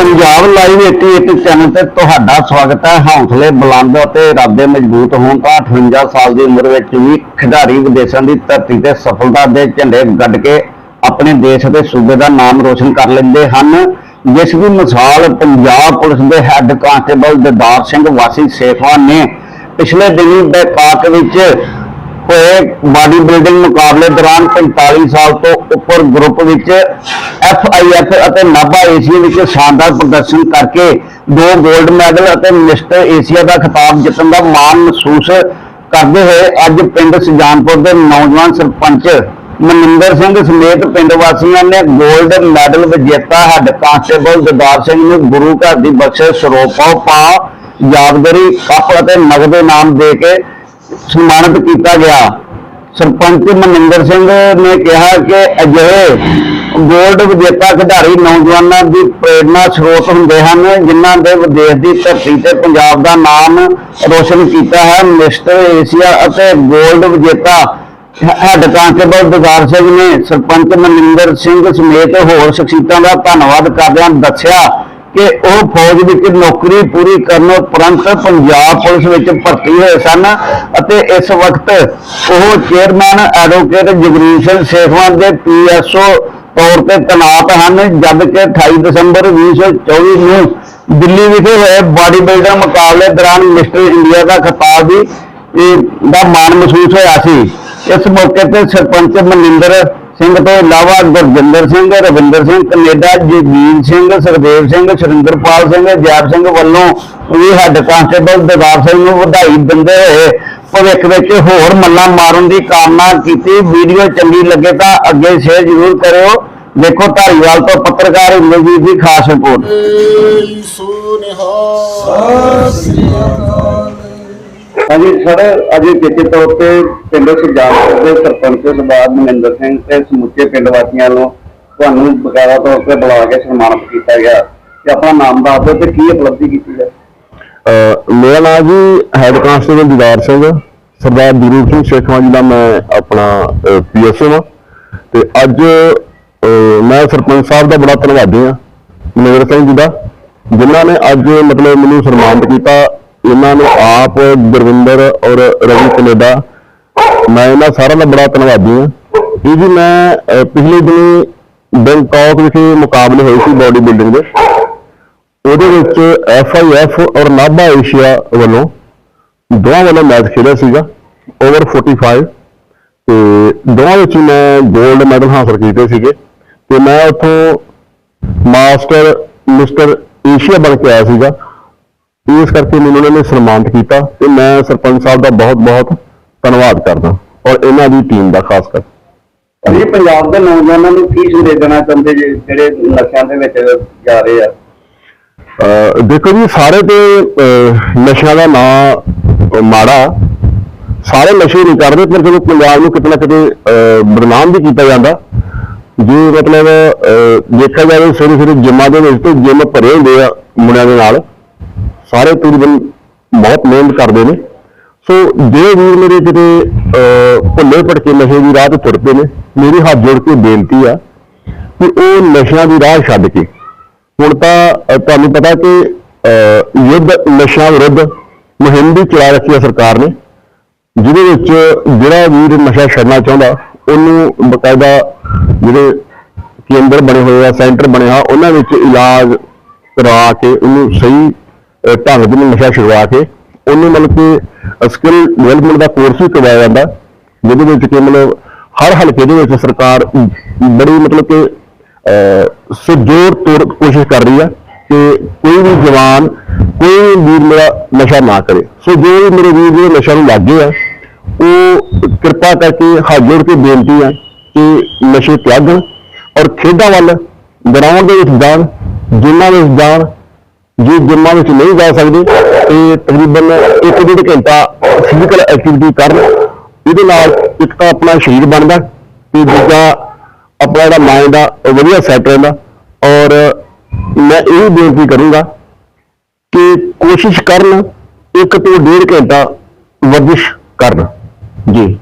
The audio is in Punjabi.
ਪੰਜਾਬ ਲਾਈਵ 81 ਚੈਨਲ ਤੇ ਤੁਹਾਡਾ ਸਵਾਗਤ ਹੈ। ਹੌਸਲੇ ਬੁਲੰਦ ਅਤੇ ਇਰਾਦੇ ਮਜ਼ਬੂਤ ਹੋਣ ਤਾਂ 58 ਸਾਲ ਦੀ ਉਮਰ ਵਿੱਚ ਵੀ ਖਿਡਾਰੀ ਵਿਦੇਸ਼ਾਂ ਦੀ ਧਰਤੀ ਤੇ ਸਫਲਤਾ ਦੇ ਝੰਡੇ ਗੱਡ ਕੇ ਆਪਣੇ ਦੇਸ਼ ਅਤੇ ਸੂਬੇ ਦਾ ਨਾਮ ਰੋਸ਼ਨ ਕਰ ਲੈਂਦੇ ਹਨ। ਜਿਸ ਦੀ ਮਿਸਾਲ ਪੰਜਾਬ ਪੁਲਿਸ ਦੇ ਹੈੱਡ ਕਾਂਸਟੇਬਲ ਦਦਾਰ ਸਿੰਘ ਵਾਸੀ ਸੇਖਵਾਨ ਨੇ ਪਿਛਲੇ ਦਿਨੀ ਬੈਕਾਕ ਵਿੱਚ ਹੋਏ ਬਾਡੀ ਬਿਲਡਿੰਗ ਮੁਕਾਬਲੇ ਦੌਰਾਨ 45 ਸਾਲ ਤੋਂ ਉੱਪਰ ਗਰੁੱਪ ਵਿੱਚ ਐਫਆਈਐਫ ਅਤੇ ਨਾਭਾ ਏਸ਼ੀਆ ਵਿੱਚ ਸ਼ਾਨਦਾਰ ਪ੍ਰਦਰਸ਼ਨ ਕਰਕੇ ਦੋ 골ਡ ਮੈਡਲ ਅਤੇ ਮਿਸਟਰ ਏਸ਼ੀਆ ਦਾ ਖਿਤਾਬ ਜਿੱਤਣ ਦਾ ਮਾਣ ਮਹਿਸੂਸ ਕਰਦੇ ਹੋਏ ਅੱਜ ਪਿੰਡ ਸੁਜਾਨਪੁਰ ਦੇ ਨੌਜਵਾਨ ਸਰਪੰਚ ਮਨਿੰਦਰ ਸਿੰਘ ਸਮੇਤ ਪਿੰਡ ਵਾਸੀਆਂ ਨੇ 골ਡ ਮੈਡਲ ਵਿਜੇਤਾ ਹੈੱਡ ਕਾਂਸਟੇਬਲ ਦਦਾਰ ਸਿੰਘ ਨੂੰ ਗੁਰੂ ਘਰ ਦੀ ਬਖਸ਼ਿਸ਼ ਸਰੋਪਾ, ਪਾ, ਯਾਦਗਾਰੀ, ਕੱਪ ਅਤੇ ਨਗਦ ਇਨਾਮ ਦੇ ਕੇ ਸਨਮਾਨਿਤ ਕੀਤਾ ਗਿਆ। ਸਰਪੰਚ ਮਨਿੰਦਰ ਸਿੰਘ ਨੇ ਕਿਹਾ ਕਿ ਅਜਿਹੇ ਗੋਲਡ ਵਿਜੇਤਾ ਖਿਡਾਰੀ ਨੌਜਵਾਨਾਂ ਦੀ ਪ੍ਰੇਰਨਾ ਸਰੋਤ ਹੁੰਦੇ ਹਨ, ਜਿਨ੍ਹਾਂ ਦੇ ਵਿਦੇਸ਼ ਦੀ ਧਰਤੀ ਤੇ ਪੰਜਾਬ ਦਾ ਨਾਮ ਰੋਸ਼ਨ ਕੀਤਾ ਹੈ। ਮਿਸਟਰ ਏਸ਼ੀਆ ਅਤੇ ਗੋਲਡ ਵਿਜੇਤਾ ਹੈਡ ਕਾਂਸਟੇਬਲ ਦਦਾਰ ਸਿੰਘ ਨੇ ਸਰਪੰਚ ਮਨਿੰਦਰ ਸਿੰਘ ਸਮੇਤ ਹੋਰ ਸ਼ਖਸੀਅਤਾਂ ਦਾ ਧੰਨਵਾਦ ਕਰਦਿਆਂ ਦੱਸਿਆ ਕਿ ਉਹ ਫੌਜ ਵਿੱਚ ਨੌਕਰੀ ਪੂਰੀ ਕਰਨ ਉਪਰੰਤ ਪੰਜਾਬ ਪੁਲਿਸ ਵਿੱਚ ਭਰਤੀ ਹੋਏ ਸਨ ਅਤੇ ਇਸ ਵਕਤ ਉਹ ਚੇਅਰਮੈਨ ਐਡਵੋਕੇਟ ਜਗਰੀਸ਼ ਸਿੰਘ ਸੇਖਵਾਨ ਦੇ ਪੀਐਸਓ ਤੌਰ ਤੇ ਤੈਨਾਤ ਹਨ ਜਦ ਕਿ 28 ਦਸੰਬਰ 2024 ਨੂੰ ਦਿੱਲੀ ਵਿਖੇ ਹੋਏ ਬਾਡੀ ਬਿਲਡਰ ਮੁਕਾਬਲੇ ਦੌਰਾਨ ਮਿਸਟਰ ਇੰਡੀਆ ਦਾ ਖਿਤਾਬ ਵੀ ਦਾ ਮਾਣ ਮਹਿਸੂਸ ਹੋਇਆ ਸੀ। ਇਸ ਮੌਕੇ ਤੇ ਸਰਪੰਚ ਮਨਿੰਦਰ ਸਿੰਘ ਤੋਂ ਇਲਾਵਾ ਗੁਰਜਿੰਦਰ ਸਿੰਘ, ਰਵਿੰਦਰ ਸਿੰਘ, ਕੈਨੇਡਾ ਜਗੀਰ ਸਿੰਘ, ਸੁਖਦੇਵ ਸਿੰਘ, ਸੁਰਿੰਦਰਪਾਲ ਸਿੰਘ, ਜੈਬ ਸਿੰਘ ਵੱਲੋਂ ਵੀ ਹੈੱਡ ਕਾਂਸਟੇਬਲ ਦਦਾਰ ਸਿੰਘ ਨੂੰ ਵਧਾਈ ਦਿੰਦੇ ਹੋਏ ਭਵਿੱਖ ਵਿੱਚ ਹੋਰ ਮੱਲਾਂ ਮਾਰਨ ਦੀ ਕਾਮਨਾ ਕੀਤੀ। ਵੀਡੀਓ ਚੰਗੀ ਲੱਗੇ ਤਾਂ ਅੱਗੇ ਸ਼ੇਅਰ ਜ਼ਰੂਰ ਕਰਿਓ। ਦੇਖੋ ਧਾਰੀਵਾਲ ਤੋਂ ਪੱਤਰਕਾਰ ਇੰਦਰਜੀਤ ਦੀ ਖਾਸ ਰਿਪੋਰਟ। ਹਾਂਜੀ, ਸਰ, ਅੱਜ ਜਿੱਤੇ ਤੌਰ ਤੇ ਪਿੰਡ ਸੁਜਾਨਪੁਰ ਦੇ ਸਰਪੰਚ ਸਰਦਾਰ ਮਨਿੰਦਰ ਸਿੰਘ ਤੇ ਸਮੁੱਚੇ ਪਿੰਡ ਵਾਸੀਆਂ ਨੂੰ ਤੁਹਾਨੂੰ ਬਕਾਇਦਾ ਤੌਰ ਤੇ ਬੁਲਾ ਕੇ ਸਨਮਾਨਿਤ ਕੀਤਾ ਗਿਆ। ਤੇ ਆਪਣਾ ਨਾਮ ਦੱਸ ਦਿਓ ਤੇ ਕੀ ਉਪਲਬਧੀ ਕੀਤੀ ਹੈ? ਮੇਰਾ ਨਾਮ ਜੀ ਹੈਡ ਕਾਂਸਟੇਬਲ ਦੀਦਾਰ ਸਿੰਘ ਸਰਦਾਰ ਗੁਰੂ ਸਿੰਘ ਸੇਖਵਾਂ ਜੀ ਦਾ ਮੈਂ ਆਪਣਾ ਪੀਐਸਓ ਹਾਂ ਤੇ ਅੱਜ ਮੈਂ ਸਰਪੰਚ ਸਾਹਿਬ ਦਾ ਬੜਾ ਧੰਨਵਾਦੀ ਹਾਂ। ਮਨਿੰਦਰ ਸਿੰਘ ਜੀ ਦਾ, ਜਿਨ੍ਹਾਂ ਨੇ ਅੱਜ ਮਤਲਬ ਮੈਨੂੰ ਸਨਮਾਨਿਤ ਕੀਤਾ। ਇਹਨਾਂ ਨੂੰ ਆਪ ਗੁਰਵਿੰਦਰ ਔਰ ਰਵੀ ਕਨੇਡਾ ਮੈਂ ਇਹਨਾਂ ਸਾਰਿਆਂ ਦਾ ਬੜਾ ਧੰਨਵਾਦੀ ਹਾਂ। ਇਹ ਜੀ ਮੈਂ ਅਹ, ਪਿਛਲੇ ਦਿਨੀ ਬੈਂਕਾਕ ਵਿਖੇ ਮੁਕਾਬਲੇ ਹੋਏ ਸੀ ਬਾਡੀ ਬਿਲਡਿੰਗ ਦੇ। ਉਹਦੇ ਵਿੱਚ ਐਫ ਆਈ ਐਫਆਈਐਫ ਔਰ ਨਾਭਾ ਏਸ਼ੀਆ ਵੱਲੋਂ ਦੋਵਾਂ ਵੱਲੋਂ ਮੈਚ ਖੇਡਿਆ ਸੀਗਾ ਓਵਰ 45 ਤੇ ਦੋਵਾਂ ਵਿੱਚ ਹੀ ਮੈਂ 골ਡ ਮੈਡਲ ਹਾਸਲ ਕੀਤੇ ਸੀਗੇ। ਤੇ ਮੈਂ ਉੱਥੋਂ ਮਾਸਟਰ ਮਿਸਟਰ ਏਸ਼ੀਆ ਬਣ ਕੇ ਆਇਆ ਸੀਗਾ। ਇਸ ਕਰਕੇ ਮੈਨੂੰ ਉਹਨਾਂ ਨੇ ਸਨਮਾਨਿਤ ਕੀਤਾ ਤੇ ਮੈਂ ਸਰਪੰਚ ਸਾਹਿਬ ਦਾ ਬਹੁਤ ਬਹੁਤ ਧੰਨਵਾਦ ਕਰਦਾ ਔਰ ਇਹਨਾਂ ਦੀ ਟੀਮ ਦਾ ਖਾਸ ਕਰ। ਜੀ ਪੰਜਾਬ ਦੇ ਨੌਜਵਾਨਾਂ ਨੂੰ ਕੀ ਸੰਦੇਸ਼ ਦੇਣਾ ਚਾਹੁੰਦੇ ਜੀ ਜਿਹੜੇ ਨਸ਼ਿਆਂ ਦੇ ਵਿੱਚ ਜਾ ਰਹੇ ਆ। ਦੇਖੋ ਜੀ ਸਾਰੇ ਤੇ ਨਸ਼ਿਆਂ ਦਾ ਨਾਂ ਮਾੜਾ ਸਾਰੇ ਨਸ਼ੇ ਨਹੀਂ ਕਰਦੇ ਪਰ ਜਦੋਂ ਪੰਜਾਬ ਨੂੰ ਕਿਤੇ ਨਾ ਕਿਤੇ ਬਦਨਾਮ ਵੀ ਕੀਤਾ ਜਾਂਦਾ ਜੇ ਮਤਲਬ ਦੇਖਿਆ ਜਾਵੇ ਸਵੇਰੇ ਸਵੇਰੇ ਜਿੰਮਾਂ ਦੇ ਵਿੱਚ ਤੇ ਜਿੰਮ ਭਰੇ ਹੁੰਦੇ ਆ ਮੁੰਡਿਆਂ ਦੇ ਨਾਲ ਸਾਰੇ ਤਕਰੀਬਨ ਬਹੁਤ ਮਿਹਨਤ ਕਰਦੇ ਨੇ। ਸੋ ਜੇ ਵੀਰ ਮੇਰੇ ਜਿਹੜੇ ਅਹ, ਭੁੱਲੇ ਭਟਕੇ ਨਸ਼ੇ ਦੀ ਰਾਹ ਤੇ ਤੁਰਦੇ ਨੇ, ਮੇਰੀ ਹੱਥ ਜੋੜ ਕੇ ਬੇਨਤੀ ਆ ਕਿ ਉਹ ਨਸ਼ਿਆਂ ਦੀ ਰਾਹ ਛੱਡ ਕੇ। ਹੁਣ ਤਾਂ ਤੁਹਾਨੂੰ ਪਤਾ ਕਿ ਯੁੱਧ ਨਸ਼ਾ ਵਿਰੁੱਧ ਮੁਹਿੰਮ ਵੀ ਚਲਾ ਰੱਖੀ ਹੈ ਸਰਕਾਰ ਨੇ, ਜਿਹਦੇ ਵਿੱਚ ਜਿਹੜਾ ਵੀਰ ਨਸ਼ਾ ਛੱਡਣਾ ਚਾਹੁੰਦਾ, ਉਹਨੂੰ ਬਕਾਇਦਾ ਜਿਹੜੇ ਕੇਂਦਰ ਬਣੇ ਹੋਏ ਆ, ਸੈਂਟਰ ਬਣੇ ਆ, ਉਹਨਾਂ ਵਿੱਚ ਇਲਾਜ ਕਰਾ ਕੇ ਉਹਨੂੰ ਸਹੀ ਢੰਗ ਦੇ ਨਸ਼ਾ ਛੁਡਵਾ ਕੇ ਉਹਨੂੰ ਮਤਲਬ ਕਿ ਸਕਿੱਲ ਡਿਵੈਲਪਮੈਂਟ ਦਾ ਕੋਰਸ ਵੀ ਕਰਵਾਇਆ ਜਾਂਦਾ, ਜਿਹਦੇ ਵਿੱਚ ਕਿ ਮਤਲਬ ਹਰ ਹਲਕੇ ਦੇ ਵਿੱਚ ਸਰਕਾਰ ਬੜੀ ਮਤਲਬ ਕਿ, ਅਹ ਸੁਜੋਰ ਤੌਰ ਕੋਸ਼ਿਸ਼ ਕਰ ਰਹੀ ਆ ਕਿ ਕੋਈ ਵੀ ਜਵਾਨ, ਕੋਈ ਵੀਰ ਮੇਰਾ ਨਸ਼ਾ ਨਾ ਕਰੇ। ਸੋ ਜੋ ਵੀ ਮੇਰੇ ਵੀਰ ਜਿਹੜੇ ਨਸ਼ਾ ਨੂੰ ਲੱਗੇ ਆ, ਉਹ ਕਿਰਪਾ ਕਰਕੇ ਹੱਥ ਜੋੜ ਕੇ ਬੇਨਤੀ ਆ ਕਿ ਨਸ਼ੇ ਤਿਆਗਣ ਔਰ ਖੇਡਾਂ ਵੱਲ, ਗਰਾਊਂਡ ਦੇ ਵਿੱਚ ਜਾਣ, ਜਿੰਨਾਂ ਵਿੱਚ ਜਾਣ ਜੇ ਜਿੰਮਾਂ ਵਿੱਚ ਨਹੀਂ ਜਾ ਸਕਦੇ, ਤੇ ਤਕਰੀਬਨ ਇੱਕ ਡੇਢ ਘੰਟਾ ਫਿਜ਼ੀਕਲ ਐਕਟੀਵਿਟੀ ਕਰਨ ਇਹਦੇ ਨਾਲ ਇੱਕ ਤਾਂ ਆਪਣਾ ਸਰੀਰ ਬਣਦਾ, ਤੇ ਦੂਜਾ ਆਪਣਾ ਜਿਹੜਾ ਮਾਈਂਡ ਆ, ਉਹ ਵਧੀਆ ਸੈੱਟ ਰਹਿੰਦਾ। ਔਰ ਮੈਂ ਇਹ ਬੇਨਤੀ ਕਰੂੰਗਾ ਕਿ ਕੋਸ਼ਿਸ਼ ਕਰਨ, ਇੱਕ ਤੋਂ ਡੇਢ ਘੰਟਾ ਵਰਜਿਸ਼ ਕਰਨ। ਜੀ।